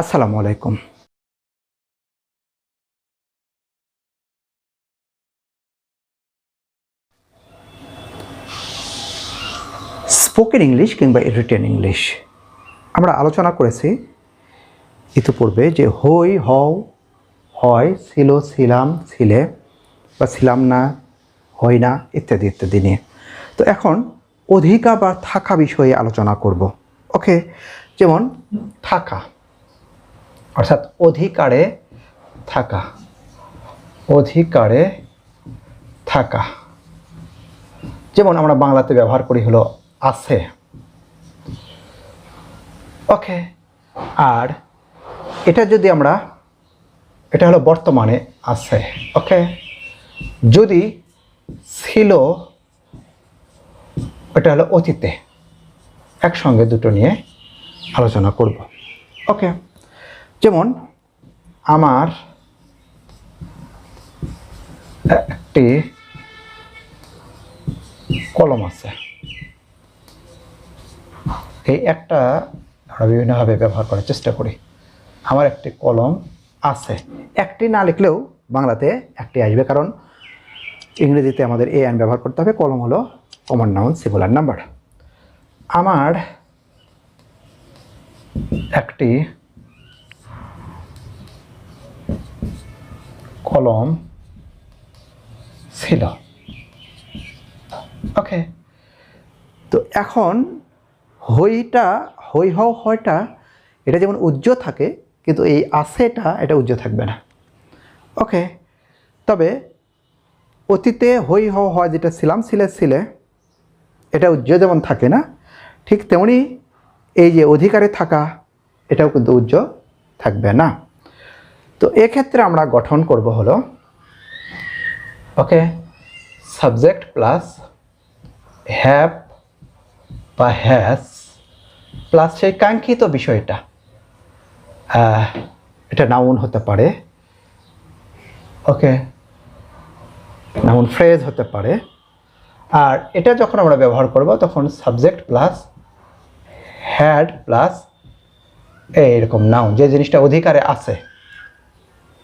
আসসালামু আলাইকুম। Spoken English কিংবা রিটেন ইংলিশ আমরা আলোচনা করেছি ইতিপূর্বে যে হই, হও, হয়, ছিল, ছিলাম, ছিলে বা ছিলাম না, হয় না, ইত্যাদি ইত্যাদি নিয়ে। তো এখন অধিকা বা থাকা বিষয়ে আলোচনা করব। ওকে যেমন থাকা। অর্থাৎ অধিকারে থাকা। অধিকারে থাকা। যেমন আমরা বাংলাতে ব্যবহার করি হলো আছে। ওকে, আর এটা যদি আমরা, এটা হলো বর্তমানে আছে। ওকে, যদি ছিল, এটা হলো অতীতে। একসঙ্গে দুটো নিয়ে আলোচনা করব। ওকে। যেমন আমার একটি কলম আছে। এই একটা আমরা বিভিন্নভাবে ব্যবহার করার চেষ্টা করি। আমার একটি কলম আছে। একটি না লিখলেও বাংলাতে একটি আসবে কারণ ইংরেজিতে আমাদের এ আইন ব্যবহার করতে হবে। কলম হলো কমন নাউন সিঙ্গুলার নাম্বার আমার একটি কলম ছিল। ওকে তো এখন হইটা হই হও হয়টা এটা যেমন উজ্জ্ব থাকে কিন্তু এই আছেটা এটা উজ্জ্ব থাকবে না। ওকে তবে অতীতে হই হও হয় যেটা ছিলাম ছিলে ছিলে এটা উজ্জ্ব যেমন থাকে না ঠিক তেমনি এই যে অধিকারে থাকা এটাও কিন্তু উজ্জ্ব থাকবে না। তো এক্ষেত্রে আমরা গঠন করব হলো ওকে সাবজেক্ট প্লাস হ্যাভ বা হ্যাজ প্লাস সেই কাঙ্ক্ষিত বিষয়টা এটা নাউন হতে পারে ওকে নাউন ফ্রেজ হতে পারে, আর এটা যখন আমরা ব্যবহার করব তখন সাবজেক্ট প্লাস হ্যাড প্লাস এইরকম নাউন যে জিনিসটা অধিকারে আছে।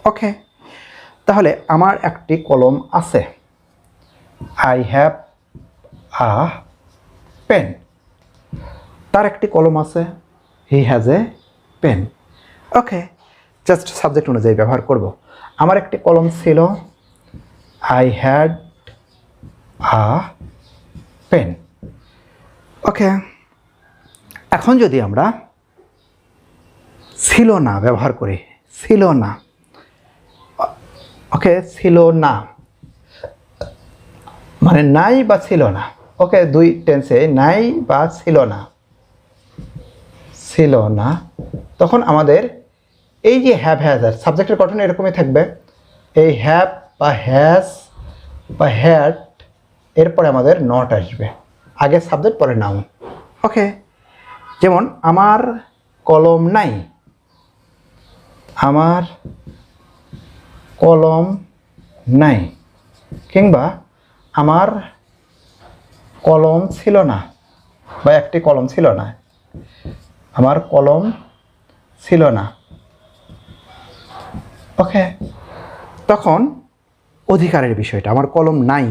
ওকে তাহলে আমার একটি কলম আছে। আই হ্যাভ আ পেন তার একটি কলম আছে। He has a pen okay just subject অনুযায়ী ব্যবহার করব। আমার একটি কলম ছিল। I had a pen okay এখন যদি আমরা ছিল না ব্যবহার করি, ছিল না ওকে, ছিল না। মানে নাই বা ছিল না। ওকে, দুই টেন্সে নাই বা ছিল না। ছিল না। তখন আমাদের এই যে হ্যাভ হ্যাজ আর সাবজেক্টের গঠন এরকমই থাকবে। এই হ্যাভ বা হ্যাজ বা হ্যাট এরপরে আমাদের নট আসবে। আগে সাবজেক্ট পরে নাউন ওকে, যেমন, আমার কলম নাই। আমার কলম নাই, কিংবা আমার কলম ছিল না, বা একটি কলম ছিল না, আমার কলম ছিল না। ওকে, তখন অধিকারের বিষয়টা, আমার কলম নাই।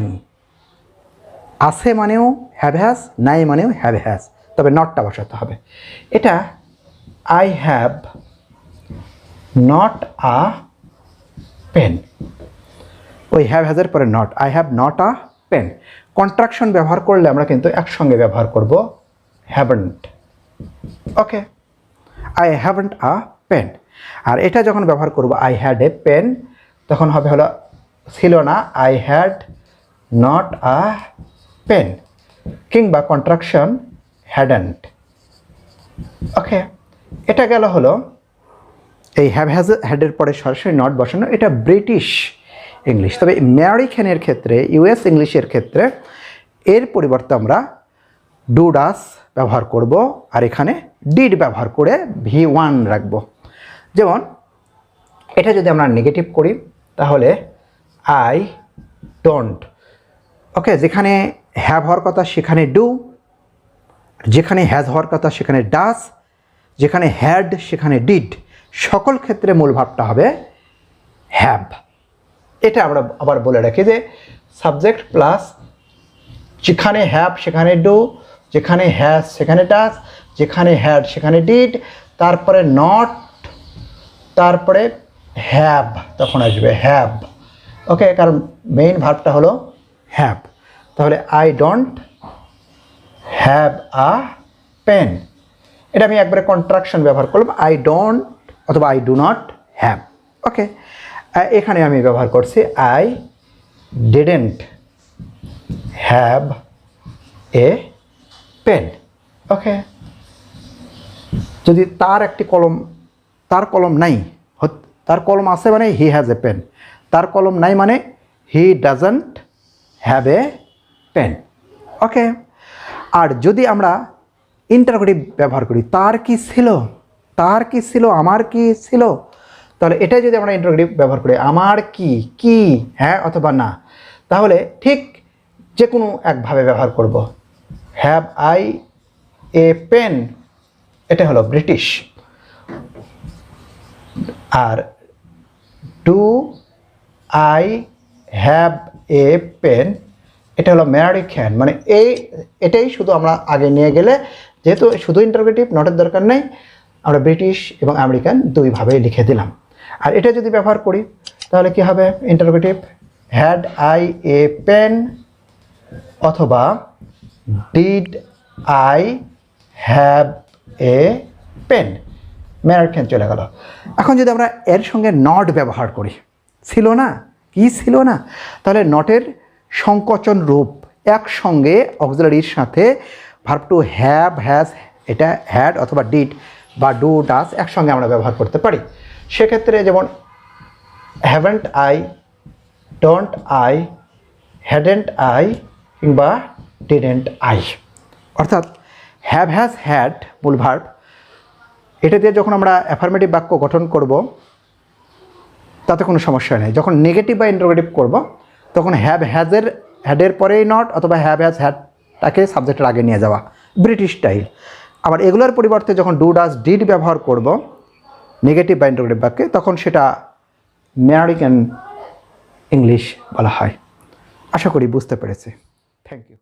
আছে মানেও হ্যাভ হ্যাজ নাই মানেও হ্যাভ হ্যাজ তবে নটটা বসাতে হবে। এটা I have not a pen. ওই হ্যাভ হ্যাজের পরে not I have not a pen contraction ব্যবহার করলে আমরা কিন্তু একসঙ্গে ব্যবহার করব haven't okay I haven't a pen আর এটা যখন ব্যবহার করব আই হ্যাড এ পেন তখন হবে হলো, ছিল না I had not a pen কিংবা কন্ট্রাকশন হ্যাডেন্ট ওকে এটা গেল হলো এই হ্যাভ হ্যাজ হ্যাডের পরে সরাসরি নট বসানো, এটা ব্রিটিশ ইংলিশ তবে ম্যারিখানের ক্ষেত্রে ইউএস ইংলিশের ক্ষেত্রে, এর পরিবর্তে আমরা ডু ডাস ব্যবহার করব আর এখানে ডিড ব্যবহার করে ভি ওয়ান রাখব। যেমন, এটা যদি আমরা নেগেটিভ করি, তাহলে আই ডোন্ট ওকে যেখানে হ্যাভ হওয়ার কথা, সেখানে ডু যেখানে হ্যাজ হওয়ার কথা, সেখানে ডাস যেখানে হ্যাড সেখানে ডিড সকল ক্ষেত্রে মূল ভাবটা হবে হ্যাভ এটা আমরা আবার বলে রাখি যে সাবজেক্ট প্লাস যেখানে হ্যাভ সেখানে ডু যেখানে হ্যাজ সেখানে ডাস যেখানে হ্যাড সেখানে ডিড তারপরে নট তারপরে হ্যাভ তখন আসবে হ্যাভ ওকে কারণ মেইন ভাবটা হলো হ্যাভ তাহলে I don't have a pen এটা আমি একবারে কন্ট্রাকশন ব্যবহার করলাম আই ডোন্ট অথবা I do not have okay এখানে আমি ব্যবহার করছি I didn't have a pen okay যদি তার একটি কলম, তার কলম নাই তার কলম আছে মানে হি হ্যাজ এ পেন তার কলম নাই মানে he doesn't have a pen okay আর যদি আমরা ইন্টারগ্রেটিভ ব্যবহার করি, তার কি ছিল? তার কি ছিল, আমার কি ছিল? তাহলে এটাই যদি আমরা ইন্টারগ্রেটিভ ব্যবহার করি, আমার কি কি হ্যাঁ অথবা না? তাহলে ঠিক যে কোনো একভাবে ব্যবহার করব। হ্যাভ আই এ পেন এটা হলো British. R do I have a pen এটা হলো খ্যান মানে এই, এটাই শুধু আমরা আগে নিয়ে গেলে, যেহেতু শুধু ইন্টারগ্রেটিভ নটের দরকার নেই আমরা ব্রিটিশ এবং আমেরিকান দুইভাবেই লিখে দিলাম। আর এটা যদি ব্যবহার করি, তাহলে কি হবে? Interrogative had I a pen অথবা did I have a pen American চলে গেল। এখন যদি আমরা এর সঙ্গে নট ব্যবহার করি, ছিল না? কি ছিল না? তাহলে নটের সংকোচন রূপ একসঙ্গে অক্সিলারির সাথে ভার্ব টু হ্যাভ হ্যাজ এটা হ্যাড অথবা ডিড বা ডু ডাস একসঙ্গে আমরা ব্যবহার করতে পারি। সেক্ষেত্রে যেমন haven't I don't I hadn't I কিংবা ডিডেন্ট আই অর্থাৎ হ্যাভ হ্যাজ হ্যাড মূল ভার্ব এটা দিয়ে যখন আমরা অ্যাফার্মেটিভ বাক্য গঠন করব, তাতে কোনো সমস্যা নেই। যখন নেগেটিভ বা ইন্টারোগেটিভ করব, তখন হ্যাভ হ্যাজের হ্যাডের পরেই নট অথবা হ্যাভ হ্যাজ হ্যাডটাকে সাবজেক্টের আগে নিয়ে যাওয়া। ব্রিটিশ স্টাইল আবার এগুলোর পরিবর্তে যখন ডু ডাস ডিড ব্যবহার করব নেগেটিভ বা বাক্যে, তখন সেটা আমেরিকান ইংলিশ বলা হয়। আশা করি বুঝতে পেরেছি। Thank you